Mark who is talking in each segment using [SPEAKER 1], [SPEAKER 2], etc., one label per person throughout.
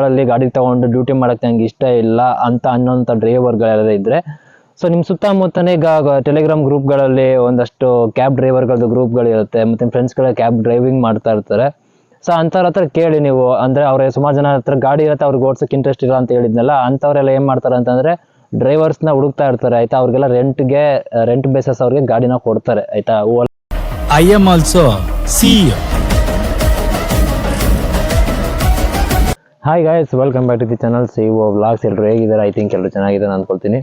[SPEAKER 1] ಕಂಪ್ನಿಗಳಲ್ಲಿ ಗಾಡಿ ತಗೊಂಡು ಡ್ಯೂಟಿ ಮಾಡಕ್ಕೆ ನಂಗೆ ಇಷ್ಟ ಇಲ್ಲ ಅಂತ ಅನ್ನೋಂಥ ಡ್ರೈವರ್ಗಳೆಲ್ಲ ಇದ್ರೆ. ಸೊ ನಿಮ್ಮ ಸುತ್ತಮುತ್ತನೇ ಈಗ ಟೆಲಿಗ್ರಾಮ್ ಗ್ರೂಪ್ಗಳಲ್ಲಿ ಒಂದಷ್ಟು ಕ್ಯಾಬ್ ಡ್ರೈವರ್ಗಳದ್ದು ಗ್ರೂಪ್ಗಳಿರುತ್ತೆ ಮತ್ತೆ ಫ್ರೆಂಡ್ಸ್ಗಳ ಕ್ಯಾಬ್ ಡ್ರೈವಿಂಗ್ ಮಾಡ್ತಾ ಇರ್ತಾರೆ. ಸೊ ಅಂಥವ್ರ ಹತ್ರ ಕೇಳಿ ನೀವು, ಅಂದರೆ ಅವ್ರ ಸುಮಾರು ಜನ ಹತ್ರ ಗಾಡಿ ಇರುತ್ತೆ, ಅವ್ರಿಗೆ ಓಡ್ಸೋಕ್ಕೆ ಇಂಟ್ರೆಸ್ಟ್ ಇಲ್ಲ ಅಂತ ಹೇಳಿದ್ನಲ್ಲ, ಅಂಥವ್ರೆಲ್ಲ ಏನು ಮಾಡ್ತಾರೆ ಅಂತಂದರೆ ಡ್ರೈವರ್ಸ್ನ ಹುಡುಕ್ತಾ ಇರ್ತಾರೆ, ಆಯ್ತಾ? ಅವ್ರಿಗೆಲ್ಲ ರೆಂಟ್ಗೆ ರೆಂಟ್ ಬೇಸಸ್ ಅವ್ರಿಗೆ ಗಾಡಿನ ಕೊಡ್ತಾರೆ, ಆಯಿತಾ?
[SPEAKER 2] I am also CEO.
[SPEAKER 1] Hi guys welcome back to the channel C O vlogs ಎಲ್ಲರೂ ಹೇಗಿದ್ದಾರೆ? ಐ ಥಿಂಕ್ ಎಲ್ಲರೂ ಚೆನ್ನಾಗಿದ್ದಾರೆ ಅನ್ಕೊಳ್ತೀನಿ.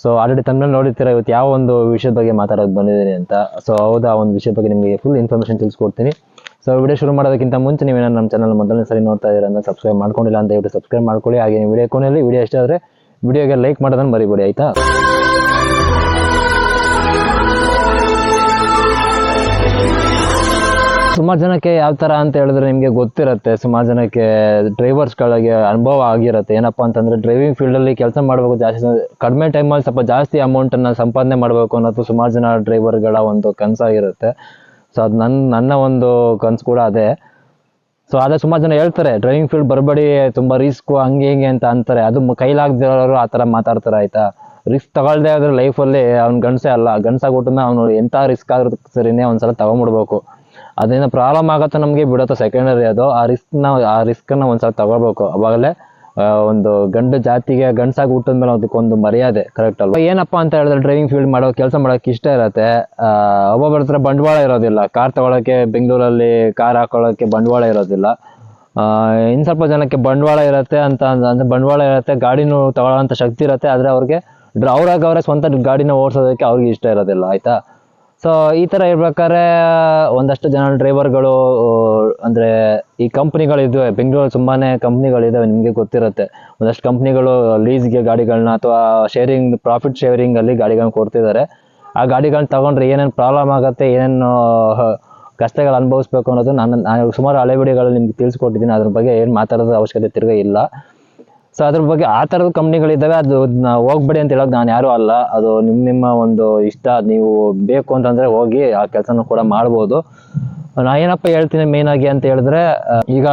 [SPEAKER 1] ಸೊ ಆಲ್ರೆಡಿ ತಮ್ಮಲ್ಲಿ ನೋಡಿರ್ತೀರ? ಇವತ್ತು ಯಾವ ಒಂದು ವಿಷಯದ ಬಗ್ಗೆ ಮಾತಾಡೋದು ಬಂದಿದ್ದೀನಿ ಅಂತ. ಸೊ ಹೌದಾ ಒಂದು ವಿಷಯದ ಬಗ್ಗೆ ನಿಮಗೆ ಫುಲ್ ಇನ್ಫಾರ್ಮೇಷನ್ ತಿಳಿಸ್ಕೊಡ್ತೀನಿ. ಸೊ ವಿಡಿಯೋ ಶುರು ಮಾಡೋದಕ್ಕಿಂತ ಮುಂಚೆ ನೀವೇನಾದ್ರು ನಮ್ಮ ಚಾನಲ್ ಮೊದಲನೇ ಸರಿ ನೋಡ್ತಾ ಇದ್ದೀರ ಅಂತ ಸಬ್ಸ್ಕ್ರೈಬ್ ಮಾಡ್ಕೊಂಡಿಲ್ಲ ಅಂತ ಹೇಳ್ಬಿಟ್ಟು ಸಬ್ಸ್ಕ್ರೈಬ್ ಮಾಡ್ಕೊಳ್ಳಿ. ಹಾಗೆ ವಿಡಿಯೋ ಕೊನೆಯಲ್ಲಿ ವಿಡಿಯೋ ಇಷ್ಟ ಆದರೆ ವಿಡಿಯೋಗೆ ಲೈಕ್ ಮಾಡೋದನ್ನು ಮರಿಬೇಡಿ, ಆಯಿತಾ? ಸುಮಾರು ಜನಕ್ಕೆ ಯಾವ ಥರ ಅಂತ ಹೇಳಿದ್ರೆ ನಿಮಗೆ ಗೊತ್ತಿರುತ್ತೆ. ಸುಮಾರು ಜನಕ್ಕೆ ಡ್ರೈವರ್ಸ್ಗಳಿಗೆ ಅನುಭವ ಆಗಿರುತ್ತೆ. ಏನಪ್ಪ ಅಂತಂದರೆ ಡ್ರೈವಿಂಗ್ ಫೀಲ್ಡಲ್ಲಿ ಕೆಲಸ ಮಾಡಬೇಕು ಜಾಸ್ತಿ ಕಡಿಮೆ ಟೈಮಲ್ಲಿ ಸ್ವಲ್ಪ ಜಾಸ್ತಿ ಅಮೌಂಟನ್ನು ಸಂಪಾದನೆ ಮಾಡಬೇಕು ಅನ್ನೋದು ಸುಮಾರು ಜನ ಡ್ರೈವರ್ಗಳ ಒಂದು ಕನಸಾಗಿರುತ್ತೆ ಸೊ ಅದು ನನ್ನ ನನ್ನ ಒಂದು ಕನಸು ಕೂಡ ಅದೇ. ಸೊ ಅದೇ ಸುಮಾರು ಜನ ಹೇಳ್ತಾರೆ ಡ್ರೈವಿಂಗ್ ಫೀಲ್ಡ್ ಬರಬೇಡಿ, ತುಂಬ ರಿಸ್ಕು ಹಂಗೆ ಹಿಂಗೆ ಅಂತ ಅಂತಾರೆ. ಅದು ಕೈಲಾಗದಿರೋರು ಆ ಥರ ಮಾತಾಡ್ತಾರೆ, ಆಯಿತಾ? ರಿಸ್ಕ್ ತಗೊಳ್ದೇ ಆದ್ರೆ ಲೈಫಲ್ಲಿ ಅವ್ನ ಗಂಡಸೇ ಅಲ್ಲ. ಗಂಡಸಾಗ್ಬಿಟ್ಟನ ಅವನು ಎಂಥ ರಿಸ್ಕ್ ಆದ್ರೂ ಸರಿನೇ ಒಂದ್ಸಲ ತಗೊಂಬಿಡ್ಬೇಕು. ಅದೇನೋ ಪ್ರಾಬ್ಲಮ್ ಆಗತ್ತೆ ನಮಗೆ ಬಿಡುತ್ತೋ ಸೆಕೆಂಡರಿ ಅದು. ಆ ರಿಸ್ಕ್ನ ಆ ರಿಸ್ಕನ್ನು ಒಂದು ಸಲ ತಗೋಬೇಕು ಅವಾಗಲೇ ಒಂದು ಗಂಡು ಜಾತಿಗೆ ಗಂಡಸಾಗಿ ಹುಟ್ಟಿದ ಮೇಲೆ ಅದಕ್ಕೊಂದು ಮರ್ಯಾದೆ ಕರೆಕ್ಟ್ ಅಲ್ವಾ? ಏನಪ್ಪ ಅಂತ ಹೇಳಿದ್ರೆ ಡ್ರೈವಿಂಗ್ ಫೀಲ್ಡ್ ಮಾಡೋ, ಕೆಲಸ ಮಾಡೋಕೆ ಇಷ್ಟ ಇರತ್ತೆ. ಒಬ್ಬೊಬ್ಬರ ಹತ್ರ ಬಂಡವಾಳ ಇರೋದಿಲ್ಲ. ಕಾರ್ ತಗೊಳಕ್ಕೆ ಬೆಂಗಳೂರಲ್ಲಿ ಕಾರ್ ಹಾಕೊಳ್ಳೋಕ್ಕೆ ಬಂಡವಾಳ ಇರೋದಿಲ್ಲ. ಇನ್ನು ಸ್ವಲ್ಪ ಜನಕ್ಕೆ ಬಂಡವಾಳ ಇರುತ್ತೆ ಅಂತ ಅಂದರೆ ಬಂಡವಾಳ ಇರುತ್ತೆ, ಗಾಡಿನೂ ತಗೊಳ್ಳೋಂಥ ಶಕ್ತಿ ಇರುತ್ತೆ, ಆದರೆ ಅವ್ರಿಗೆ ಡ್ರ- ಅವ್ರಾಗ ಅವರೇ ಸ್ವಂತ ಗಾಡಿನ ಓಡಿಸೋದಕ್ಕೆ ಅವ್ರಿಗೆ ಇಷ್ಟ ಇರೋದಿಲ್ಲ, ಆಯ್ತಾ? ಸೊ ಈ ಥರ ಇರ್ಬೇಕಾದ್ರೆ ಒಂದಷ್ಟು ಜನ ಡ್ರೈವರ್ಗಳು ಅಂದರೆ ಈ ಕಂಪ್ನಿಗಳಿದ್ದಾವೆ ಬೆಂಗಳೂರಲ್ಲಿ ತುಂಬಾ ಕಂಪ್ನಿಗಳಿದ್ದಾವೆ ನಿಮಗೆ ಗೊತ್ತಿರುತ್ತೆ. ಒಂದಷ್ಟು ಕಂಪ್ನಿಗಳು ಲೀಸ್ಗೆ ಗಾಡಿಗಳನ್ನ ಅಥವಾ ಶೇರಿಂಗ್ ಪ್ರಾಫಿಟ್ ಶೇರಿಂಗಲ್ಲಿ ಗಾಡಿಗಳನ್ನ ಕೊಡ್ತಿದ್ದಾರೆ. ಆ ಗಾಡಿಗಳನ್ನ ತಗೊಂಡ್ರೆ ಏನೇನು ಪ್ರಾಬ್ಲಮ್ ಆಗುತ್ತೆ, ಏನೇನು ಕಷ್ಟಗಳು ಅನುಭವಿಸ್ಬೇಕು ಅನ್ನೋದು ನಾನು ನಾನು ಸುಮಾರು ಹಳೆ ವಿಡಿಯೋಗಳಲ್ಲಿ ನಿಮ್ಗೆ ತಿಳಿಸ್ಕೊಟ್ಟಿದ್ದೀನಿ. ಅದ್ರ ಬಗ್ಗೆ ಏನು ಮಾತಾಡೋದು ಅವಶ್ಯಕತೆ ತಿರ್ಗ ಇಲ್ಲ. ಸೊ ಅದ್ರ ಬಗ್ಗೆ ಆ ಥರದ ಕಂಪ್ನಿಗಳಿದ್ದಾವೆ ಅದು ಹೋಗ್ಬೇಡಿ ಅಂತ ಹೇಳೋದು ನಾನು ಯಾರೂ ಅಲ್ಲ. ಅದು ನಿಮ್ಮ ನಿಮ್ಮ ಒಂದು ಇಷ್ಟ ನೀವು ಬೇಕು ಅಂತಂದರೆ ಹೋಗಿ ಆ ಕೆಲಸನೂ ಕೂಡ ಮಾಡ್ಬೋದು. ನಾ ಏನಪ್ಪ ಹೇಳ್ತೀನಿ ಮೇನ್ ಆಗಿ ಅಂತ ಹೇಳಿದ್ರೆ ಈಗ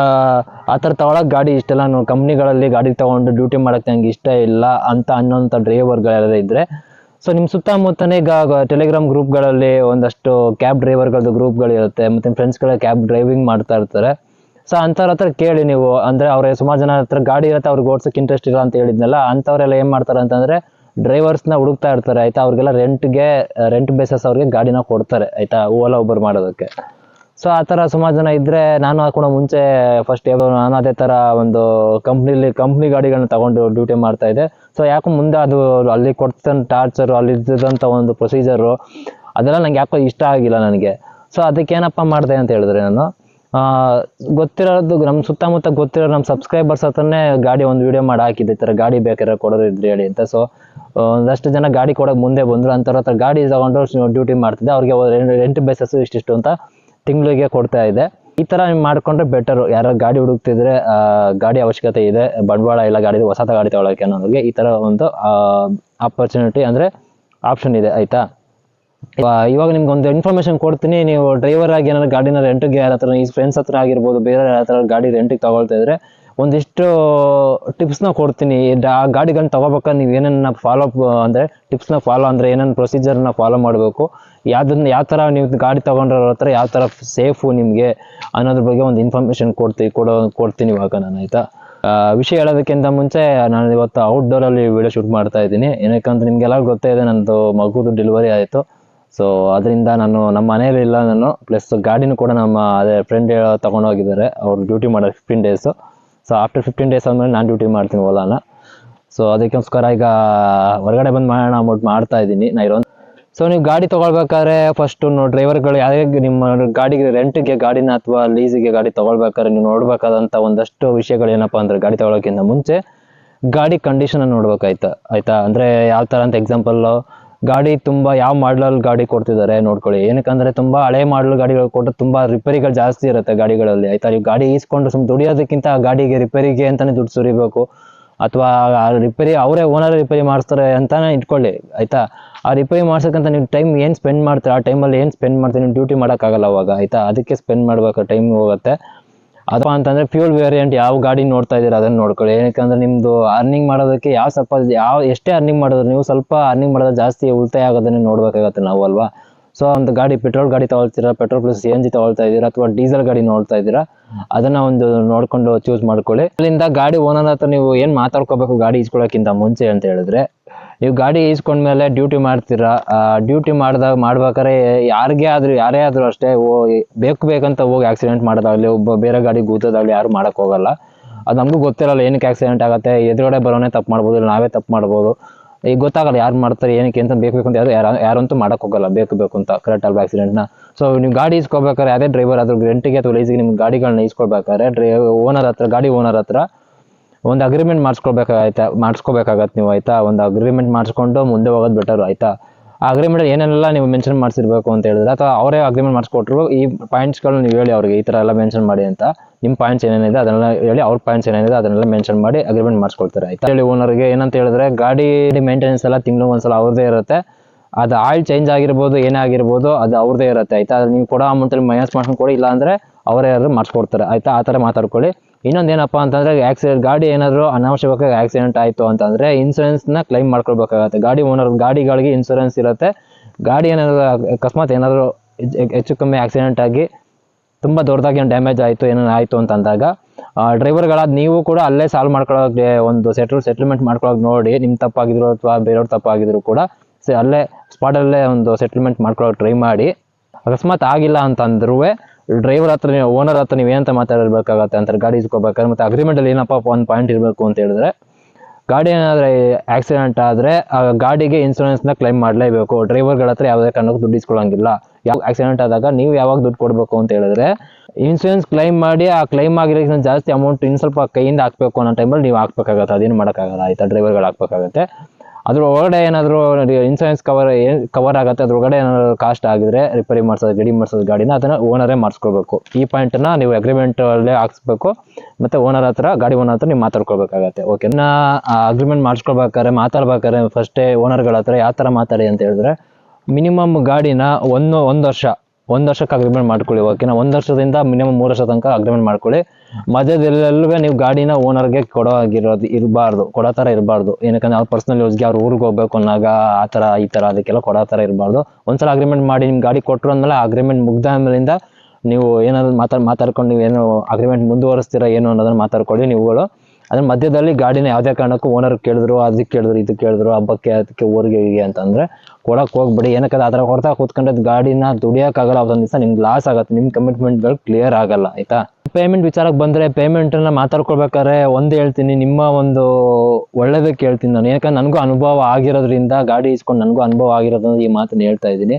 [SPEAKER 1] ಆ ಥರ ತಗೊಳಕ್ ಗಾಡಿ ಇಷ್ಟೆಲ್ಲ ನಾನು ಕಂಪ್ನಿಗಳಲ್ಲಿ ಗಾಡಿ ತೊಗೊಂಡು ಡ್ಯೂಟಿ ಮಾಡೋಕ್ಕೆ ನಂಗೆ ಇಷ್ಟ ಇಲ್ಲ ಅಂತ ಅನ್ನೋಂಥ ಡ್ರೈವರ್ಗಳೆಲ್ಲ ಇದ್ದರೆ ಸೊ ನಿಮ್ಮ ಸುತ್ತಮುತ್ತನೇ ಈಗ ಟೆಲಿಗ್ರಾಮ್ ಗ್ರೂಪ್ಗಳಲ್ಲಿ ಒಂದಷ್ಟು ಕ್ಯಾಬ್ ಡ್ರೈವರ್ಗಳದ್ದು ಗ್ರೂಪ್ಗಳಿರುತ್ತೆ ಮತ್ತು ಫ್ರೆಂಡ್ಸ್ಗಳ ಕ್ಯಾಬ್ ಡ್ರೈವಿಂಗ್ ಮಾಡ್ತಾ ಇರ್ತಾರೆ. ಸೊ ಅಂಥವ್ರ ಹತ್ರ ಕೇಳಿ ನೀವು. ಅಂದರೆ ಅವ್ರ ಸುಮಾರು ಜನ ಹತ್ರ ಗಾಡಿ ಇರುತ್ತೆ, ಅವ್ರಿಗೆ ಓಡ್ಸೋಕೆ ಇಂಟ್ರೆಸ್ಟ್ ಇಲ್ಲ ಅಂತ ಹೇಳಿದ್ನಲ್ಲ, ಅಂಥವ್ರೆಲ್ಲ ಏನು ಮಾಡ್ತಾರೆ ಅಂತಂದರೆ ಡ್ರೈವರ್ಸ್ನ ಹುಡುಕ್ತಾ ಇರ್ತಾರೆ, ಆಯಿತಾ? ಅವ್ರಿಗೆಲ್ಲ ರೆಂಟ್ಗೆ ರೆಂಟ್ ಬೇಸಸ್ ಅವ್ರಿಗೆ ಗಾಡಿನ ಕೊಡ್ತಾರೆ, ಆಯಿತಾ? ಓಲಾ ಉಬರ್ ಮಾಡೋದಕ್ಕೆ. ಸೊ ಆ ಥರ ಸುಮಾರು ಜನ ಇದ್ದರೆ ನಾನು ಕೂಡ ಮುಂಚೆ ಫಸ್ಟ್ ನಾನು ಅದೇ ಥರ ಒಂದು ಕಂಪ್ನಿಲಿ ಕಂಪ್ನಿ ಗಾಡಿಗಳನ್ನ ತಗೊಂಡು ಡ್ಯೂಟಿ ಮಾಡ್ತಾ ಇದ್ದೆ. ಸೊ ಯಾಕೋ ಮುಂದೆ ಅದು ಅಲ್ಲಿ ಕೊಡ್ತಂಥ ಟಾರ್ಚರು ಅಲ್ಲಿ ಇದ್ದಂಥ ಒಂದು ಪ್ರೊಸೀಜರು ಅದೆಲ್ಲ ನಂಗೆ ಯಾಕೋ ಇಷ್ಟ ಆಗಿಲ್ಲ ನನಗೆ. ಸೊ ಅದಕ್ಕೆ ಏನಪ್ಪ ಮಾಡಿದೆ ಅಂತ ಹೇಳಿದ್ರೆ ನಾನು ಗೊತ್ತಿರೋದು ನಮ್ಮ ಸುತ್ತಮುತ್ತ ಗೊತ್ತಿರೋ ನಮ್ಮ ಸಬ್ಸ್ಕ್ರೈಬರ್ಸ್ ಹತ್ರನೇ ಗಾಡಿ ಒಂದು ವಿಡಿಯೋ ಮಾಡಿ ಹಾಕಿದ್ದೆ. ಈ ಥರ ಗಾಡಿ ಬೇಕಾದ್ರೆ ಕೊಡೋರು ಇದ್ರಿ ಹೇಳಿ ಅಂತ. ಸೊ ಒಂದಷ್ಟು ಜನ ಗಾಡಿ ಕೊಡೋಕೆ ಮುಂದೆ ಬಂದರು. ಅಂಥವ್ರ ಹತ್ರ ಗಾಡಿ ತಗೊಂಡು ಡ್ಯೂಟಿ ಮಾಡ್ತಿದ್ದೆ. ಅವ್ರಿಗೆ ರೆಂಟ್ ಬೇಸಸ್ ಇಷ್ಟಿಷ್ಟು ಅಂತ ತಿಂಗಳಿಗೆ ಕೊಡ್ತಾ ಇದೆ ಈ ಥರ ಮಾಡ್ಕೊಂಡ್ರೆ ಬೆಟರು ಯಾರು ಗಾಡಿ ಹುಡುಕ್ತಿದ್ರೆ ಗಾಡಿ ಅವಶ್ಯಕತೆ ಇದೆ. ಬಂಡವಾಳ ಇಲ್ಲ ಗಾಡಿ ಹೊಸ ಗಾಡಿ ತಗೊಳಕ್ಕೆ ಅನ್ನೋರಿಗೆ ಈ ಥರ ಒಂದು ಆಪರ್ಚುನಿಟಿ ಅಂದರೆ ಆಪ್ಷನ್ ಇದೆ. ಆಯಿತಾ? ಇವಾಗ ನಿಮ್ಗೆ ಒಂದು ಇನ್ಫಾರ್ಮೇಶನ್ ಕೊಡ್ತೀನಿ. ನೀವು ಡ್ರೈವರ್ ಆಗಿ ಏನಾದ್ರು ಗಾಡಿನ ರೆಂಟಿಗೆ ಯಾರ ಹತ್ರ ಈ ಫ್ರೆಂಡ್ಸ್ ಹತ್ರ ಆಗಿರ್ಬೋದು ಬೇರೆ ಯಾರ ಹತ್ರ ಗಾಡಿ ರೆಂಟಿಗೆ ತಗೊಳ್ತಾ ಇದ್ರೆ ಒಂದಿಷ್ಟು ಟಿಪ್ಸ್ನ ಕೊಡ್ತೀನಿ. ಆ ಗಾಡಿಗಳನ್ನ ತಗೋಬೇಕಾದ್ರೆ ನೀವು ಏನನ್ನ ಫಾಲೋ ಅಂದರೆ ಟಿಪ್ಸ್ನ ಫಾಲೋ ಅಂದರೆ ಏನೇನು ಪ್ರೊಸೀಜರ್ನ ಫಾಲೋ ಮಾಡಬೇಕು. ಯಾವ್ದನ್ನ ಯಾವ ಥರ ನೀವು ಗಾಡಿ ತೊಗೊಂಡ್ರ ಹತ್ರ ಯಾವ ಥರ ಸೇಫು ನಿಮಗೆ ಅನ್ನೋದ್ರ ಬಗ್ಗೆ ಒಂದು ಇನ್ಫಾರ್ಮೇಷನ್ ಕೊಡ್ತೀವಿ ಕೊಡೋ, ಕೊಡ್ತೀನಿ ಇವಾಗ ನಾನು, ಆಯಿತಾ? ವಿಷಯ ಹೇಳೋದಕ್ಕಿಂತ ಮುಂಚೆ ನಾನು ಇವತ್ತು ಔಟ್ಡೋರಲ್ಲಿ ವಿಡಿಯೋ ಶೂಟ್ ಮಾಡ್ತಾ ಇದ್ದೀನಿ. ಏನಕ್ಕಂತ ನಿಮಗೆಲ್ಲ ಗೊತ್ತೇ ಇದೆ ನನ್ನದು ಮಗುದು ಡೆಲಿವರಿ ಆಯಿತು. ಸೊ ಅದರಿಂದ ನಾನು ನಮ್ಮ ಮನೆಯಲ್ಲಿ ಇಲ್ಲ ನಾನು. ಪ್ಲಸ್ ಗಾಡಿನೂ ಕೂಡ ನಮ್ಮ ಅದೇ ಫ್ರೆಂಡ್ ತಗೊಂಡೋಗಿದ್ದಾರೆ ಅವ್ರು ಡ್ಯೂಟಿ ಮಾಡೋದು fifteen days so after fifteen days ಆದಮೇಲೆ ನಾನು ಡ್ಯೂಟಿ ಮಾಡ್ತೀನಿ ಓಲಾನ. ಸೊ ಅದಕ್ಕೋಸ್ಕರ ಈಗ ಹೊರಗಡೆ ಬಂದು ಮಾಡೋಣ ಅಮೌಂಟ್ ಮಾಡ್ತಾ ಇದ್ದೀನಿ. ನಾ ಇರೋ ಸೊ ನೀವು ಗಾಡಿ ತೊಗೊಳ್ಬೇಕಾದ್ರೆ ಫಸ್ಟು ಡ್ರೈವರ್ಗಳು ಯಾವ ನಿಮ್ಮ ಗಾಡಿಗೆ ರೆಂಟ್ಗೆ ಗಾಡಿನ ಅಥವಾ ಲೀಸಿಗೆ ಗಾಡಿ ತೊಗೊಳ್ಬೇಕಾದ್ರೆ ನೀವು ನೋಡಬೇಕಾದಂಥ ಒಂದಷ್ಟು ವಿಷಯಗಳು ಏನಪ್ಪ ಅಂದರೆ ಗಾಡಿ ತೊಗೊಳೋಕ್ಕಿಂತ ಮುಂಚೆ ಗಾಡಿ ಕಂಡೀಷನ್ ನೋಡ್ಬೇಕಾಯ್ತು? ಆಯ್ತಾ? ಅಂದರೆ ಯಾವ ಥರ ಅಂತ ಎಕ್ಸಾಂಪಲ್ಲು ಗಾಡಿ ತುಂಬ ಯಾವ ಮಾಡಲಲ್ಲಿ ಗಾಡಿ ಕೊಡ್ತಿದ್ದಾರೆ ನೋಡ್ಕೊಳ್ಳಿ. ಏನಕ್ಕಂದ್ರೆ ತುಂಬ ಹಳೆ ಮಾಡಲ್ ಗಾಡಿಗಳು ಕೊಟ್ಟು ತುಂಬ ರಿಪೇರಿಗಳು ಜಾಸ್ತಿ ಇರುತ್ತೆ ಗಾಡಿಗಳಲ್ಲಿ. ಆಯ್ತಾ? ನೀವು ಗಾಡಿ ಈಸ್ಕೊಂಡು ಸುಮ್ಮನೆ ದುಡಿಯೋದಕ್ಕಿಂತ ಆ ಗಾಡಿಗೆ ರಿಪೇರಿಗೆ ಅಂತಾನೆ ದುಡ್ಡು ಸುರಿಬೇಕು. ಅಥವಾ ಆ ರಿಪೇರಿ ಅವರೇ ಓನರ್ ರಿಪೇರಿ ಮಾಡಿಸ್ತಾರೆ ಅಂತಾನೆ ಇಟ್ಕೊಳ್ಳಿ. ಆಯ್ತಾ? ಆ ರಿಪೇರಿ ಮಾಡ್ಸೋಕ್ಕಂತ ನೀವು ಟೈಮ್ ಏನು ಸ್ಪೆಂಡ್ ಮಾಡ್ತೀರಾ? ಆ ಟೈಮಲ್ಲಿ ಏನು ಸ್ಪೆಂಡ್ ಮಾಡ್ತೀರಿ? ನೀವು ಡ್ಯೂಟಿ ಮಾಡೋಕ್ಕಾಗಲ್ಲ ಅವಾಗ. ಆಯ್ತಾ? ಅದಕ್ಕೆ ಸ್ಪೆಂಡ್ ಮಾಡ್ಬೇಕು. ಟೈಮ್ ಹೋಗುತ್ತೆ. ಅದಪ್ಪ ಅಂತಂದ್ರೆ ಫ್ಯೂಲ್ ವೇರಿಯಂಟ್ ಯಾವ ಗಾಡಿ ನೋಡ್ತಾ ಇದ್ದೀರಾ ಅದನ್ನ ನೋಡ್ಕೊಳ್ಳಿ. ಏನಕ್ಕಂದ್ರೆ ನಿಮ್ದು ಅರ್ನಿಂಗ್ ಮಾಡೋದಕ್ಕೆ ಯಾವ ಸ್ವಲ್ಪ ಯಾವ ಎಷ್ಟೇ ಅರ್ನಿಂಗ್ ಮಾಡಿದ್ರು ನೀವು ಸ್ವಲ್ಪ ಅರ್ನಿಂಗ್ ಮಾಡಿದ್ರೆ ಜಾಸ್ತಿ ಉಳಿತಾಯ ಆಗೋದನ್ನೇ ನೋಡ್ಬೇಕಾಗತ್ತೆ ನಾವು ಅಲ್ವಾ? ಸೊ ಒಂದು ಗಾಡಿ ಪೆಟ್ರೋಲ್ ಗಾಡಿ ತಗೊಳ್ತೀರಾ petrol plus C N G ತಗೊಳ್ತಾ ಇದ್ದೀರಾ ಅಥವಾ ಡೀಸೆಲ್ ಗಾಡಿ ನೋಡ್ತಾ ಇದ್ದೀರಾ, ಅದನ್ನ ಒಂದು ನೋಡ್ಕೊಂಡು ಚೂಸ್ ಮಾಡ್ಕೊಳ್ಳಿ. ಅಲ್ಲಿಂದ ಗಾಡಿ ಓನರ್ ಹತ್ರ ನೀವು ಏನ್ ಮಾತಾಡ್ಕೋಬೇಕು ಗಾಡಿ ಇಸ್ಕೊಳ್ಳೋಕ್ಕಿಂತ ಮುಂಚೆ ಅಂತ ಹೇಳಿದ್ರೆ ನೀವು ಗಾಡಿ ಈಸ್ಕೊಂಡ್ಮೇಲೆ ಡ್ಯೂಟಿ ಮಾಡ್ತೀರಾ? ಡ್ಯೂಟಿ ಮಾಡಿದಾಗ ಮಾಡ್ಬೇಕಾದ್ರೆ ಯಾರಿಗೇ ಆದ್ರೂ, ಯಾರೇ ಆದ್ರೂ ಅಷ್ಟೇ ಓ, ಬೇಕು ಬೇಕಂತ ಹೋಗಿ ಆಕ್ಸಿಡೆಂಟ್ ಮಾಡೋದಾಗ್ಲಿ, ಒಬ್ಬ ಬೇರೆ ಗಾಡಿ ಗೂತೋದಾಗ್ಲಿ ಯಾರು ಮಾಡಕ್ ಹೋಗಲ್ಲ. ಅದು ನಮಗೂ ಗೊತ್ತಿರಲ್ಲ ಏನಕ್ಕೆ ಆಕ್ಸಿಡೆಂಟ್ ಆಗುತ್ತೆ, ಎದುರುಗಡೆ ಬರೋನೇ ತಪ್ಪು ಮಾಡ್ಬೋದು, ಇಲ್ಲ ನಾವೇ ತಪ್ಪು ಮಾಡ್ಬೋದು. ಈಗ ಗೊತ್ತಾಗಲ್ಲ ಯಾರು ಮಾಡ್ತಾರೆ, ಏನಕ್ಕೆ ಅಂತ ಬೇಕು ಬೇಕು ಅಂತ, ಯಾರು ಯಾರು, ಯಾರಂತೂ ಮಾಡೋಕ್ಕೋಗಲ್ಲ ಬೇಕು ಬೇಕು ಅಂತ ಕರೆಕ್ಟ್ ಆಗಿ ಆಕ್ಸಿಡೆಂಟ್ನ ಸೊ ನೀವು ಗಾಡಿ ಇಸ್ಕೋಬೇಕಾದ್ರೆ ಯಾವುದೇ ಡ್ರೈವರ್ ಆದರೂ ರೆಂಟಿಗೆ ಅಥವಾ ಲೈಸಿಗೆ ನಿಮ್ಮ ಗಾಡಿಗಳನ್ನ ಇಸ್ಕೊಳ್ಬೇಕಾದ್ರೆ ಡ್ರೈ ಓನರ್ ಹತ್ರ, ಗಾಡಿ ಓನರ್ ಹತ್ರ ಒಂದು ಅಗ್ರಿಮೆಂಟ್ ಮಾಡಿಸ್ಕೊಳ್ಬೇಕಾಯ್ತಾ ಮಾಡಿಸ್ಕೋಬೇಕಾಗತ್ತೆ ನೀವು, ಆಯ್ತಾ? ಒಂದು ಅಗ್ರಿಮೆಂಟ್ ಮಾಡಿಸ್ಕೊಂಡು ಮುಂದೆ ಹೋಗೋದು ಬೆಟರ್ ಆಯ್ತಾ? ಆ ಅಗ್ರಿಮೆಂಟ್ ಏನೆಲ್ಲ ನೀವು ಮೆನ್ಷನ್ ಮಾಡಿಸಿರ್ಬೇಕು ಅಂತ ಹೇಳಿದ್ರೆ, ಅಥವಾ ಅವರೇ ಅಗ್ರಿಮೆಂಟ್ ಮಾಡಿಸ್ಕೊಟ್ರು, ಈ ಪಾಯಿಂಟ್ಸ್ಗಳನ್ನ ನೀವು ಹೇಳಿ ಅವ್ರಿಗೆ ಈ ಥರ ಎಲ್ಲ ಮೆನ್ಷನ್ ಮಾಡಿ ಅಂತ ನಿಮ್ಮ ಪಾಯಿಂಟ್ಸ್ ಏನೇನಿದೆ ಅದನ್ನೆಲ್ಲ ಹೇಳಿ ಅವ್ರ ಪಾಯಿಂಟ್ಸ್ ಏನೇನಿದೆ ಅದನ್ನೆಲ್ಲ ಮೆನ್ಷನ್ ಮಾಡಿ ಅಗ್ರಿಮೆಂಟ್ ಮಾಡಿಸ್ಕೊಳ್ತಾರೆ, ಆಯ್ತಾ? ಹೇಳಿ ಓನರ್ಗೆ ಏನಂತ ಹೇಳಿದ್ರೆ, ಗಾಡಿ ಮೇಂಟೆನೆನ್ಸ್ ಎಲ್ಲ ತಿಂಗಳು ಒಂದ್ಸಲ ಅವ್ರದ್ದೇ ಇರುತ್ತೆ. ಅದು ಆಯಿಲ್ ಚೇಂಜ್ ಆಗಿರ್ಬೋದು, ಏನೇ ಆಗಿರ್ಬೋದು, ಅದು ಅವ್ರದೇ ಇರುತ್ತೆ, ಆಯ್ತಾ? ಅದು ನೀವು ಕೊಡೋ ಅಮೌಂಟಲ್ಲಿ ಮೈನಸ್ ಮಾಡ್ಕೊಂಡು ಕೊಡಿ ಇಲ್ಲ ಅಂದರೆ ಅವರೇ ಯಾರು ಮಾಡಿಸ್ಕೊಡ್ತಾರೆ, ಆಯ್ತಾ? ಆ ಥರ ಮಾತಾಡ್ಕೊಳ್ಳಿ. ಇನ್ನೊಂದು ಏನಪ್ಪ ಅಂತಂದ್ರೆ ಆಕ್ಸಿಡೆಂಟ್ ಗಾಡಿ ಏನಾದರೂ ಅನಾವಶ್ಯಕವಾಗಿ ಆಕ್ಸಿಡೆಂಟ್ ಆಯಿತು ಅಂತಂದರೆ ಇನ್ಸೂರೆನ್ಸ್ನ ಕ್ಲೈಮ್ ಮಾಡ್ಕೊಳ್ಬೇಕಾಗತ್ತೆ. ಗಾಡಿ ಓನರ್ ಗಾಡಿಗಳಿಗೆ ಇನ್ಸೂರೆನ್ಸ್ ಇರುತ್ತೆ. ಗಾಡಿ ಏನಾದರೂ ಅಕಸ್ಮಾತ್ ಏನಾದರೂ ಹೆಚ್ಚು ಕಮ್ಮಿ ಆಕ್ಸಿಡೆಂಟ್ ಆಗಿ ತುಂಬ ದೊಡ್ಡದಾಗಿ ಏನು ಡ್ಯಾಮೇಜ್ ಆಯಿತು, ಏನೇನು ಆಯಿತು ಅಂತಂದಾಗ ಡ್ರೈವರ್ಗಳಾದ ನೀವು ಕೂಡ ಅಲ್ಲೇ ಸಾಲ್ವ್ ಮಾಡ್ಕೊಳ್ಳೋಕೆ ಒಂದು ಸೆಟಲ್ ಸೆಟಲ್ಮೆಂಟ್ ಮಾಡ್ಕೊಳ್ಳೋಕೆ ನೋಡಿ ನಿಮ್ಮ ತಪ್ಪಾಗಿದ್ರು ಅಥವಾ ಬೇರೆಯವ್ರ ತಪ್ಪಾಗಿದ್ರು ಕೂಡ ಸೊ ಅಲ್ಲೇ ಸ್ಪಾಟಲ್ಲೇ ಒಂದು ಸೆಟಲ್ಮೆಂಟ್ ಮಾಡ್ಕೊಳ್ಳೋಕೆ ಟ್ರೈ ಮಾಡಿ. ಅಕಸ್ಮಾತ್ ಆಗಿಲ್ಲ ಅಂತಂದ್ರೂ ಡ್ರೈವರ್ ಹತ್ರ ನೀವು ಓನರ್ ಹತ್ರ ನೀವು ಏನಂತ ಮಾತಾಡಿರ್ಬೇಕಾಗತ್ತೆ ಅಂತ ಗಾಡಿ ಇಸ್ಕೋಬೇಕಾದ್ರೆ ಮತ್ತು ಅಗ್ರಿಮೆಂಟಲ್ಲಿ ಏನಪ್ಪ ಒಂದು ಪಾಯಿಂಟ್ ಇರಬೇಕು ಅಂತ ಹೇಳಿದ್ರೆ, ಗಾಡಿ ಏನಾದರೆ ಆಕ್ಸಿಡೆಂಟ್ ಆದರೆ ಆ ಗಾಡಿಗೆ ಇನ್ಸೂರೆನ್ಸ್ನ ಕ್ಲೈಮ್ ಮಾಡಲೇಬೇಕು. ಡ್ರೈವರ್ಗಳ ಹತ್ರ ಯಾವುದೇ ಕಾರಣಕ್ಕೂ ದುಡ್ಡು ಇಸ್ಕೊಳ್ಳೋಂಗಿಲ್ಲ ಯಾವ ಆಕ್ಸಿಡೆಂಟ್ ಆದಾಗ ನೀವು ಯಾವಾಗ ದುಡ್ಡು ಕೊಡಬೇಕು ಅಂತ ಹೇಳಿದ್ರೆ ಇನ್ಸೂರೆನ್ಸ್ ಕ್ಲೈಮ್ ಮಾಡಿ ಆ ಕ್ಲೈಮ್ ಆಗಿರೋಕ್ಕಿಂತ ಜಾಸ್ತಿ ಅಮೌಂಟ್ ಇನ್ನು ಸ್ವಲ್ಪ ಕೈಯಿಂದ ಹಾಕ್ಬೇಕು ಅನ್ನೋ ಟೈಮಲ್ಲಿ ನೀವು ಹಾಕ್ಬೇಕಾಗತ್ತೆ. ಅದೇನು ಮಾಡೋಕ್ಕಾಗಲ್ಲ. ಆಯಿತಾ ಡ್ರೈವರ್ಗಳು ಹಾಕ್ಬೇಕಾಗತ್ತೆ. ಅದ್ರ ಒಳಗಡೆ ಏನಾದರೂ ಇನ್ಸೂರೆನ್ಸ್ ಕವರ್ ಏನು ಕವರ್ ಆಗುತ್ತೆ, ಅದ್ರೊಳಗಡೆ ಏನಾದರೂ ಕಾಸ್ಟ್ ಆಗಿದ್ರೆ ರಿಪೇರಿ ಮಾಡಿಸೋದು ಗಿಡಿ ಮಾಡಿಸೋದು ಗಾಡಿನ ಅದನ್ನು ಓನರೇ ಮಾಡಿಸ್ಕೊಳ್ಬೇಕು. ಈ ಪಾಯಿಂಟನ್ನು ನೀವು ಅಗ್ರಿಮೆಂಟ್ ಅಲ್ಲೇ ಹಾಕ್ಸ್ಬೇಕು. ಮತ್ತೆ ಓನರ್ ಹತ್ರ, ಗಾಡಿ ಓನರ್ ಹತ್ರ ನೀವು ಮಾತಾಡ್ಕೊಳ್ಬೇಕಾಗತ್ತೆ. ಓಕೆ ನಾ ಅಗ್ರಿಮೆಂಟ್ ಮಾಡಿಸ್ಕೊಳ್ಬೇಕಾದ್ರೆ, ಮಾತಾಡ್ಬೇಕಾದ್ರೆ ಫಸ್ಟೇ ಓನರ್ಗಳ ಹತ್ರ ಯಾವ ಥರ ಮಾತಾಡಿ ಅಂತ ಹೇಳಿದ್ರೆ ಮಿನಿಮಮ್ ಗಾಡಿನ ಒಂದು ಒಂದು ವರ್ಷ ಒಂದು ವರ್ಷಕ್ಕೆ ಅಗ್ರಿಮೆಂಟ್ ಮಾಡ್ಕೊಳ್ಳಿ ಓಕೆನಾ ಒಂದು ವರ್ಷದಿಂದ ಮಿನಿಮಮ್ ಮೂರು ವರ್ಷ ತನಕ ಅಗ್ರಿಮೆಂಟ್ ಮಾಡ್ಕೊಳ್ಳಿ. ಮಧ್ಯದಲ್ಲೆಲ್ಲೂ ನೀವು ಗಾಡಿನ ಓನರ್ಗೆ ಕೊಡೋ ಆಗಿರೋದು ಇರಬಾರ್ದು. ಕೊಡೋ ಥರ ಇರಬಾರ್ದು. ಏನಕ್ಕಂದ್ರೆ ಅವ್ರ ಪರ್ಸನಲ್ ಯೂಸ್ಗೆ ಅವ್ರು ಊರಿಗೆ ಹೋಗ್ಬೇಕು ಅನ್ನಾಗ ಆ ಥರ, ಈ ಥರ ಅದಕ್ಕೆಲ್ಲ ಕೊಡೋ ಥರ ಇರಬಾರ್ದು. ಒಂದ್ಸಲ ಅಗ್ರಿಮೆಂಟ್ ಮಾಡಿ ನಿಮ್ಮ ಗಾಡಿ ಕೊಟ್ಟರು ಅಂದಮೇಲೆ ಅಗ್ರಿಮೆಂಟ್ ಮುಗ್ದ ಆದ್ಮೇಲಿಂದ ನೀವು ಏನಾದ್ರು ಮಾತಾಡ್, ಮಾತಾಡ್ಕೊಂಡು ನೀವು ಏನು ಅಗ್ರಿಮೆಂಟ್ ಮುಂದುವರಿಸ್ತೀರಾ ಏನು ಅನ್ನೋದನ್ನ ಮಾತಾಡ್ಕೊಳ್ಳಿ ನೀವುಗಳು. ಅದ್ರ ಮಧ್ಯದಲ್ಲಿ ಗಾಡಿನ ಯಾವುದೇ ಕಾರಣಕ್ಕೂ ಓನರ್ ಕೇಳಿದ್ರು ಅದಕ್ಕೆ ಕೇಳಿದ್ರು ಇದಕ್ಕೆ ಕೇಳಿದ್ರು, ಹಬ್ಬಕ್ಕೆ, ಅದಕ್ಕೆ ಊರಿಗೆ ಹೀಗೆ ಅಂತಂದ್ರೆ ಕೊಡಕ್ಕೆ ಹೋಗ್ಬಿಡಿ. ಏನಕ್ಕೆ ಆ ಥರ ಕೂತ್ಕೊಂಡ್ರೆ ಗಾಡಿನ ದುಡಿಯೋಕ್ಕಾಗಲ್ಲ ಅದೊಂದು ದಿವಸ ನಿಮ್ಗೆ ಲಾಸ್ ಆಗುತ್ತೆ ನಿಮ್ಮ ಕಮಿಟ್ಮೆಂಟ್ಗಳು ಕ್ಲಿಯರ್ ಆಗಲ್ಲ, ಆಯ್ತಾ? ಪೇಮೆಂಟ್ ವಿಚಾರಕ್ಕೆ ಬಂದರೆ ಪೇಮೆಂಟನ್ನ ಮಾತಾಡ್ಕೊಳ್ಬೇಕಾದ್ರೆ ಒಂದು ಹೇಳ್ತೀನಿ, ನಿಮ್ಮ ಒಂದು ಒಳ್ಳೇದಕ್ಕೆ ಹೇಳ್ತೀನಿ ನಾನು. ಯಾಕಂದ್ರೆ ನನಗೂ ಅನುಭವ ಆಗಿರೋದ್ರಿಂದ, ಗಾಡಿ ಇಸ್ಕೊಂಡು ನನಗೂ ಅನುಭವ ಆಗಿರೋದ್ರಿಂದ ಈ ಮಾತನ್ನ ಹೇಳ್ತಾ ಇದ್ದೀನಿ.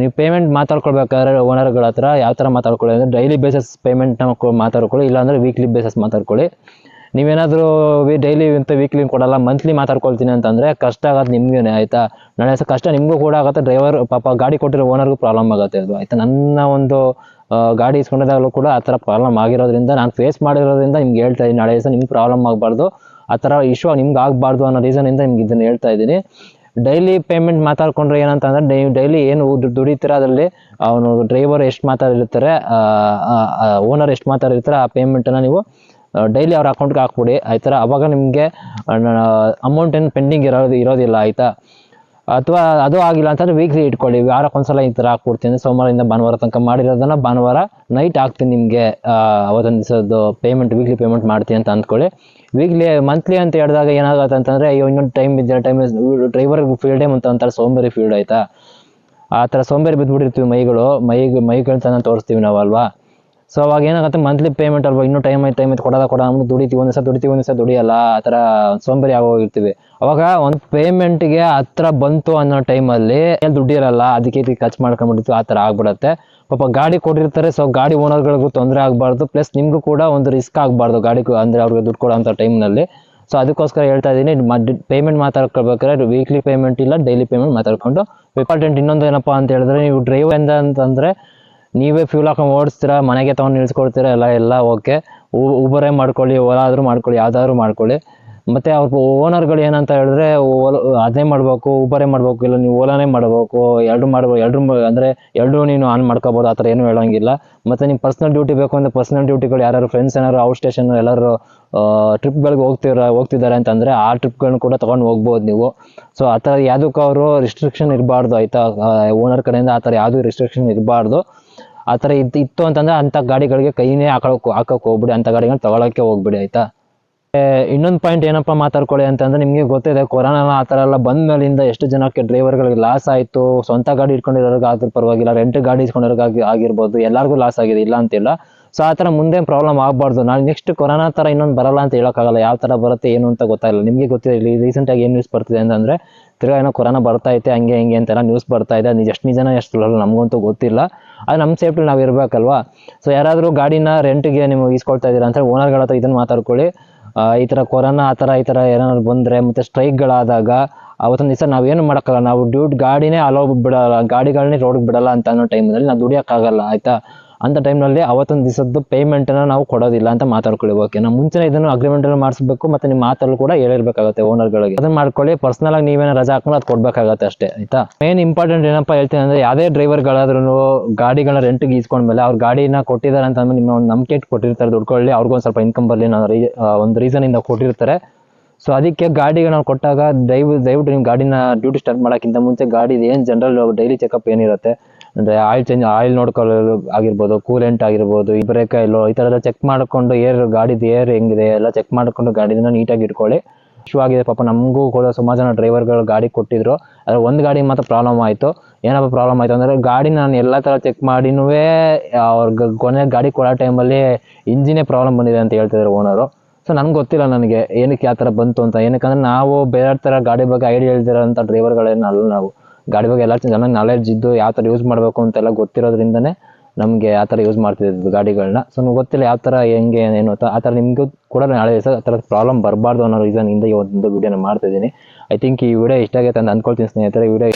[SPEAKER 1] ನೀವು ಪೇಮೆಂಟ್ ಮಾತಾಡ್ಕೊಳ್ಬೇಕಾದ್ರೆ ಓನರ್ಗಳ ಹತ್ರ ಯಾವ ಥರ ಮಾತಾಡ್ಕೊಳ್ಳಿ ಅಂದರೆ ಡೈಲಿ ಬೇಸಸ್ ಪೇಮೆಂಟ್ನ ಮಾತಾಡ್ಕೊಳ್ಳಿ, ಇಲ್ಲಾಂದರೆ ವೀಕ್ಲಿ ಬೇಸಸ್ ಮಾತಾಡ್ಕೊಳ್ಳಿ. ನೀವೇನಾದರೂ ಡೈಲಿ ಇಂಥ ವೀಕ್ಲಿ ಕೊಡಲ್ಲ ಮಂತ್ಲಿ ಮಾತಾಡ್ಕೊಳ್ತೀನಿ ಅಂತಂದರೆ ಕಷ್ಟ ಆಗೋದು ನಿಮಗೇನೆ, ಆಯಿತಾ? ನಾಳೆ ಕಷ್ಟ ನಿಮಗೂ ಕೂಡ ಆಗುತ್ತೆ ಡ್ರೈವರ್ ಪಾಪ ಗಾಡಿ ಕೊಟ್ಟಿರೋ ಓನರ್ಗೂ ಪ್ರಾಬ್ಲಮ್ ಆಗುತ್ತೆ ಅದು ಆಯಿತಾ? ನನ್ನ ಒಂದು ಗಾಡಿ ಇಸ್ಕೊಂಡಿದ್ದಾಗಲೂ ಕೂಡ ಆ ಥರ ಪ್ರಾಬ್ಲಮ್ ಆಗಿರೋದ್ರಿಂದ, ನಾನು ಫೇಸ್ ಮಾಡಿರೋದ್ರಿಂದ ನಿಮ್ಗೆ ಹೇಳ್ತಾ ಇದ್ದೀನಿ, ನಾಳೆ ದಿವಸ ನಿಮ್ಗೆ ಪ್ರಾಬ್ಲಮ್ ಆಗಬಾರ್ದು. ಆ ಥರ ಇಶ್ಯೂ ನಿಮ್ಗೆ ಆಗಬಾರ್ದು ಅನ್ನೋ ರೀಸನಿಂದ ನಿಮ್ಗೆ ಇದನ್ನು ಹೇಳ್ತಾ ಇದ್ದೀನಿ. ಡೈಲಿ ಪೇಮೆಂಟ್ ಮಾತಾಡ್ಕೊಂಡ್ರೆ ಏನಂತಂದ್ರೆ, ಡೈ ಡೈಲಿ ಏನು ದುಡಿತೀರ ಅದರಲ್ಲಿ, ಅವನು ಡ್ರೈವರ್ ಎಷ್ಟು ಮಾತಾಡಿರ್ತಾರೆ ಓನರ್ ಎಷ್ಟು ಮಾತಾಡಿರ್ತಾರೆ, ಆ ಪೇಮೆಂಟನ್ನು ನೀವು ಡೈಲಿ ಅವ್ರ ಅಕೌಂಟ್ಗೆ ಹಾಕ್ಬಿಡಿ ಆಯ್ತಾ ಅವಾಗ ನಿಮಗೆ ಅಮೌಂಟ್ ಏನು ಪೆಂಡಿಂಗ್ ಇರೋದು, ಇರೋದಿಲ್ಲ, ಆಯಿತಾ? ಅಥವಾ ಅದು ಆಗಿಲ್ಲ ಅಂತಂದ್ರೆ ವೀಕ್ಲಿ ಇಟ್ಕೊಳ್ಳಿ ವಾರಕ್ಕೊಂದ್ಸಲ ಈ ಥರ ಹಾಕ್ಬಿಡ್ತೀನಿ, ಸೋಮವಾರದಿಂದ ಭಾನುವಾರ ತನಕ ಮಾಡಿರೋದನ್ನ ಭಾನುವಾರ ನೈಟ್ ಹಾಕ್ತೀನಿ ನಿಮಗೆ ಅವತ್ತೊಂದು ದಿವಸದ್ದು ಪೇಮೆಂಟ್ ವೀಕ್ಲಿ ಪೇಮೆಂಟ್ ಮಾಡ್ತೀನಿ ಅಂತ ಅಂದ್ಕೊಳ್ಳಿ. ವೀಕ್ಲಿ ಮಂತ್ಲಿ ಅಂತ ಹೇಳಿದಾಗ ಏನಾಗುತ್ತೆ ಅಂತಂದರೆ, ಅಯ್ಯೋ, ಇನ್ನೊಂದು ಟೈಮ್ ಇದೆ ಟೈಮ್ ಡ್ರೈವರ್ ಫೀಲ್ಡೇ ಅಂತ ಅಂತಾರೆ ಸೋಂಬೇರಿ ಫೀಲ್ಡ್ ಆಯಿತಾ? ಆ ಥರ ಸೋಂಬೇರಿ ಬಿದ್ದುಬಿಟ್ಟಿರ್ತೀವಿ ಮೈಗಳು, ಮೈಗೆ, ಮೈಗಳನ್ನ ತೋರಿಸ್ತೀವಿ ನಾವು ಅಲ್ವಾ ಸೊ ಅವಾಗ ಏನಾಗುತ್ತೆ ಮಂತ್ಲಿ ಪೇಮೆಂಟ್ ಅಲ್ವಾ, ಇನ್ನೂ ಟೈಮ್ ಆಯ್ತು ಟೈಮ್ ಆಯ್ತು ಕೊಡೋದ ಕೊಡ ಅಂದ್ಬಿಟ್ಟು ದುಡಿತೀವಿ, ಒಂದು ದಿವಸ ದುಡಿತೀವಿ, ಒಂದು ದುಡಿಯಲ್ಲ, ಆ ಥರ ಸೋಂಬೇರಿ ಆಗೋಗಿರ್ತೀವಿ. ಅವಾಗ ಒಂದು ಪೇಮೆಂಟ್ಗೆ ಹತ್ರ ಬಂತು ಅನ್ನೋ ಟೈಮಲ್ಲಿ ದುಡ್ಡಿರಲ್ಲ ಅದಕ್ಕೆ ಇದಕ್ಕೆ ಖರ್ಚು ಮಾಡ್ಕೊಂಡ್ಬಿಡ್ತೀವಿ, ಆ ಥರ ಆಗ್ಬಿಡುತ್ತೆ. ಪಾಪ ಗಾಡಿ ಕೊಟ್ಟಿರ್ತಾರೆ ಸೊ ಗಾಡಿ ಓನರ್ಗಳಿಗೂ ತೊಂದರೆ ಆಗಬಾರ್ದು ಪ್ಲಸ್ ನಿಮಗೂ ಕೂಡ ಒಂದು ರಿಸ್ಕ್ ಆಗಬಾರ್ದು ಗಾಡಿ ಅಂದರೆ ಅವ್ರಿಗೆ ದುಡ್ಡು ಕೊಡೋ ಅಂಥ ಟೈಮ್ನಲ್ಲಿ ಸೊ ಅದಕ್ಕೋಸ್ಕರ ಹೇಳ್ತಾ ಇದ್ದೀನಿ ಪೇಮೆಂಟ್ ಮಾತಾಡ್ಕೊಳ್ಬೇಕಾದ್ರೆ ವೀಕ್ಲಿ ಪೇಮೆಂಟ್ ಇಲ್ಲ ಡೈಲಿ ಪೇಮೆಂಟ್ ಮಾತಾಡ್ಕೊಂಡು ಇಂಪಾರ್ಟೆಂಟ್ ಇನ್ನೊಂದು ಏನಪ್ಪ ಅಂತ ಹೇಳಿದ್ರೆ, ನೀವು ಡ್ರೈವರ್ ಎಂದ ಅಂತಂದರೆ ನೀವೇ ಫ್ಯೂಲ್ ಹಾಕೊಂಡು ಓಡಿಸ್ತೀರಾ, ಮನೆಗೆ ತೊಗೊಂಡು ನಿಲ್ಸ್ಕೊಳ್ತೀರಾ ಎಲ್ಲ ಎಲ್ಲ ಓಕೆ ಊಬರೇ ಮಾಡ್ಕೊಳ್ಳಿ ಓಲಾ ಆದರೂ ಮಾಡ್ಕೊಳ್ಳಿ, ಯಾವ್ದಾದ್ರು ಮಾಡ್ಕೊಳ್ಳಿ. ಮತ್ತು ಅವ್ರ ಓನರ್ಗಳು ಏನಂತ ಹೇಳಿದ್ರೆ ಓಲ್- ಅದೇ ಮಾಡಬೇಕು ಊಬರೇ ಮಾಡಬೇಕು, ಇಲ್ಲ ನೀವು ಓಲಾನೇ ಮಾಡಬೇಕು, ಎರಡು ಮಾಡ್ಬೋದು ಎರಡು ಅಂದರೆ ಎರಡೂ ನೀನು ಆನ್ ಮಾಡ್ಕೋಬೋದು, ಆ ಥರ ಏನೂ ಹೇಳೋಂಗಿಲ್ಲ. ಮತ್ತು ನಿಮ್ಮ ಪರ್ಸ್ನಲ್ ಡ್ಯೂಟಿ ಬೇಕು ಅಂದರೆ ಪರ್ಸ್ನಲ್ ಡ್ಯೂಟಿಗಳು ಯಾರು ಫ್ರೆಂಡ್ಸ್ ಏನಾದ್ರು ಔಟ್ ಸ್ಟೇಷನ್ ಎಲ್ಲರೂ ಟ್ರಿಪ್ಗಳಿಗೆ ಹೋಗ್ತಿರ, ಹೋಗ್ತಿದ್ದಾರೆ ಅಂತಂದರೆ ಆ ಟ್ರಿಪ್ಗಳನ್ನ ಕೂಡ ತೊಗೊಂಡು ಹೋಗ್ಬೋದು ನೀವು. ಸೊ ಆ ಥರ ಯಾವುದಕ್ಕೂ ಅವರು ರಿಸ್ಟ್ರಿಕ್ಷನ್ ಇರಬಾರ್ದು, ಆಯಿತಾ? ಓನರ್ ಕಡೆಯಿಂದ ಆ ಥರ ಯಾವುದೂ ರಿಸ್ಟ್ರಿಕ್ಷನ್ ಇರಬಾರ್ದು. ಆ ಥರ ಇತ್ತು ಇತ್ತು ಅಂತಂದರೆ ಅಂಥ ಗಾಡಿಗಳಿಗೆ ಕೈನೇ ಹಾಕೋಕೆ ಹಾಕೋಕೆ ಹೋಗ್ಬಿಡಿ, ಅಂಥ ಗಾಡಿಗಳನ್ನ ತಗೊಳಕ್ಕೆ ಹೋಗ್ಬಿಡಿ, ಆಯಿತಾ? ಇನ್ನೊಂದು ಪಾಯಿಂಟ್ ಏನಪ್ಪ ಮಾತಾಡ್ಕೊಳ್ಳಿ ಅಂತಂದ್ರೆ ನಿಮಗೆ ಗೊತ್ತಿದೆ, ಕೊರೋನಾ ಆ ಥರ ಎಲ್ಲ ಬಂದ ಮೇಲಿಂದ ಎಷ್ಟು ಜನಕ್ಕೆ ಡ್ರೈವರ್ಗಳಿಗೆ ಲಾಸ್ ಆಯಿತು, ಸ್ವಂತ ಗಾಡಿ ಇಟ್ಕೊಂಡಿರೋರಿಗೆ ಆದ್ರೂ ಪರವಾಗಿಲ್ಲ ರೆಂಟ್ ಗಾಡಿ ಇಟ್ಕೊಂಡಿರೋರಿಗೆ ಆಗಿರ್ಬೋದು, ಎಲ್ಲರಿಗೂ ಲಾಸ್ ಆಗಿದೆ, ಇಲ್ಲ ಅಂತಿಲ್ಲ. ಸೊ ಆ ಥರ ಮುಂದೆ ಪ್ರಾಬ್ಲಮ್ ಆಗಬಾರ್ದು. ನಾನು ನೆಕ್ಸ್ಟ್ ಕೊರೋನಾ ಥರ ಇನ್ನೊಂದು ಬರಲ್ಲ ಅಂತ ಹೇಳೋಕ್ಕಾಗಲ್ಲ, ಯಾವ ಥರ ಬರುತ್ತೆ, ಏನು ಅಂತ ಗೊತ್ತಾಗಿಲ್ಲ ನಿಮಗೆ ಇಲ್ಲಿ ರೀಸೆಂಟಾಗಿ ಏನು ನ್ಯೂಸ್ ಬರ್ತಿದೆ ಅಂತಂದರೆ ತಿರ್ಗಾ ಏನೋ ಕೊರೋನಾ ಬರ್ತಾ ಐತೆ, ಹಂಗೆ, ಹಿಂಗೆ ಅಂತೆಲ್ಲ ನ್ಯೂಸ್ ಬರ್ತಾ ಇದೆ. ಅದು ಎಷ್ಟು ನಿಜನ ಎಷ್ಟು ನಮಗಂತೂ ಗೊತ್ತಿಲ್ಲ. ಅದು ನಮ್ಮ ಸೇಫ್ಟಿ ನಾವು ಇರಬೇಕಲ್ವಾ? ಸೊ ಯಾರಾದರೂ ಗಾಡಿನ ರೆಂಟ್ಗೆ ನೀವು ಈಸ್ಕೊಳ್ತಾ ಇದ್ದೀರಾ ಅಂತ ಓನರ್ಗಳ ಹತ್ರ ಇದನ್ನು ಮಾತಾಡ್ಕೊಳ್ಳಿ. ಈ ಥರ ಕೊರೋನಾ, ಆ ಥರ ಈ ಥರ ಏನಾದ್ರು ಬಂದರೆ ಮತ್ತು ಸ್ಟ್ರೈಕ್ಗಳಾದಾಗ ಅವತ್ತೊಂದು ದಿವಸ ನಾವೇನು ಮಾಡೋಕ್ಕಲ್ಲ ನಾವು ಡ್ಯೂಟ್ ಗಾಡಿನೇ ಅಲೋ ಬಿಡಲ್ಲ, ಗಾಡಿಗಳನ್ನೇ ರೋಡ್ಗೆ ಬಿಡಲ್ಲ ಅಂತ ಅನ್ನೋ ಟೈಮಲ್ಲಿ ನಾವು ದುಡಿಯೋಕ್ಕಾಗಲ್ಲ, ಆಯಿತಾ? ಅಂಥ ಟೈಮ್ನಲ್ಲಿ ಅವತ್ತೊಂದು ದಿವಸದ್ದು ಪೇಮೆಂಟನ್ನು ನಾವು ಕೊಡೋದಿಲ್ಲ ಅಂತ ಮಾತಾಡ್ಕೊಳ್ಳಿ ಓಕೆ ನಾವು ಮುಂಚೆ ಇದನ್ನು ಅಗ್ರಿಮೆಂಟನ್ನು ಮಾಡಿಸ್ಬೇಕು ಮತ್ತು ನಿಮ್ಮ ಮಾತಲ್ಲೂ ಕೂಡ ಹೇಳಿರ್ಬೇಕಾಗುತ್ತೆ ಓನರ್ಗಳಿಗೆ ಅದನ್ನು ಮಾಡ್ಕೊಳ್ಳಿ ಪರ್ಸನಲ್ ಆಗಿ ನೀವೇನೋ ರಜಾ ಹಾಕೊಂಡು ಅದು ಕೊಡಬೇಕಾಗತ್ತೆ ಅಷ್ಟೇ, ಆಯಿತಾ? ಮೇನ್ ಇಂಪಾರ್ಟೆಂಟ್ ಏನಪ್ಪ ಹೇಳ್ತೀನಿ ಅಂದರೆ ಯಾವುದೇ ಡ್ರೈವರ್ಗಳಾದ್ರೂ ಗಾಡಿಗಳನ್ನ ರೆಂಟಿಗೆ ಈಸ್ಕೊಂಡ್ಮೇಲೆ ಅವ್ರ ಗಾಡಿನ ಕೊಟ್ಟಿದ್ದಾರೆ ಅಂತ ಅಂದ್ರೆ ನಿಮ್ಮ ಒಂದು ನಂಬಿಕೆ ಕೊಟ್ಟಿರ್ತಾರೆ, ದುಡ್ಕೊಳ್ಳಿ ಅವ್ರಿಗೊಂದು ಸ್ವಲ್ಪ ಇನ್ಕಮ್ ಬರಲಿ ಅನ್ನೋ ರೀ ಒಂದು ರೀಸನಿಂದ ಕೊಟ್ಟಿರ್ತಾರೆ. ಸೊ ಅದಕ್ಕೆ ಗಾಡಿಗೆ ನಾವು ಕೊಟ್ಟಾಗ ದಯವು, ದಯವಿಟ್ಟು ನಿಮ್ಮ ಗಾಡಿನ ಡ್ಯೂಟಿ ಸ್ಟಾರ್ಟ್ ಮಾಡೋಕ್ಕಿಂತ ಮುಂಚೆ ಗಾಡಿ ಏನು ಜನರಲ್ ಡೈಲಿ ಚೆಕಪ್ ಏನಿರುತ್ತೆ ಅಂದರೆ ಆಯಿಲ್ ಚೇಂಜ್, ಆಯಿಲ್ ನೋಡ್ಕೊಳ್ಳೋ ಆಗಿರ್ಬೋದು ಕೂಲೆಂಟ್ ಆಗಿರ್ಬೋದು, ಈ ಬ್ರೇಕ್ ಆಯಿಲು ಈ ಥರ ಎಲ್ಲ ಚೆಕ್ ಮಾಡಿಕೊಂಡು ಏರ್ ಗಾಡಿದು ಏರ್ ಹೆಂಗಿದೆ ಎಲ್ಲ ಚೆಕ್ ಮಾಡಿಕೊಂಡು ಗಾಡಿನ ನೀಟಾಗಿ ಇಟ್ಕೊಳ್ಳಿ. ಆಗಿದೆ ಪಾಪ ನಮಗೂ ಕೂಡ ಸುಮಾರು ಜನ ಡ್ರೈವರ್ಗಳು ಗಾಡಿ ಕೊಟ್ಟಿದ್ರು. ಅದ್ರ ಒಂದು ಗಾಡಿ ಮಾತ್ರ ಪ್ರಾಬ್ಲಮ್ ಆಯಿತು. ಏನಪ್ಪ ಪ್ರಾಬ್ಲಮ್ ಆಯಿತು ಅಂದರೆ ಗಾಡಿ ನಾನು ಎಲ್ಲ ಥರ ಚೆಕ್ ಮಾಡಿನೂ ಅವ್ರ ಕೊನೆ ಗಾಡಿ ಕೊಡೋ ಟೈಮಲ್ಲಿ ಇಂಜಿನೇ ಪ್ರಾಬ್ಲಮ್ ಬಂದಿದೆ ಅಂತ ಹೇಳ್ತಿದ್ರು ಓನರು ಸೊ ನನಗೆ ಗೊತ್ತಿಲ್ಲ ನನಗೆ, ಏನಕ್ಕೆ ಯಾವ ಥರ ಬಂತು ಅಂತ. ಏನಕ್ಕಂದ್ರೆ ನಾವು ಬೇರೆ ಥರ ಗಾಡಿ ಬಗ್ಗೆ ಐಡಿಯಾ ಹೇಳ್ತಿರೋ ಅಂಥ ಡ್ರೈವರ್ಗಳೇನಲ್ಲ ನಾವು. ಗಾಡಿ ಬಗ್ಗೆ ಎಲ್ಲ ಚೆನ್ನಾಗಿ ನಾಲೆಡ್ಜ್ ಇದ್ದು ಯಾವ ಥರ ಯೂಸ್ ಮಾಡಬೇಕು ಅಂತೆಲ್ಲ ಗೊತ್ತಿರೋದ್ರಿಂದನೇ ನಮಗೆ ಆ ಥರ ಯೂಸ್ ಮಾಡ್ತಿದ್ದು ಗಾಡಿಗಳನ್ನ ಸೊ ನಮ್ಗೆ ಗೊತ್ತಿಲ್ಲ ಯಾವ ಥರ ಹೆಂಗೆ, ಏನು ಅಂತ. ಆ ಥರ ನಿಮಗೂ ಕೂಡ ನಾಳೆ ದಿವಸ ಆ ಥರ ಪ್ರಾಬ್ಲಮ್ ಬರಬಾರ್ದು ಅನ್ನೋ ರೀಸನಿಂದ ಈ ಒಂದು ವಿಡಿಯೋನ ಮಾಡ್ತಿದ್ದೀನಿ ಐ ಥಿಂಕ್ ಈ ವಿಡಿಯೋ ಇಷ್ಟ ಆಗೈತೆ ಅಂತ ಅಂದ್ಕೊಳ್ತೀನಿ ಸ್ನೇಹಿತರೆ. ಈ ವಿಡಿಯೋ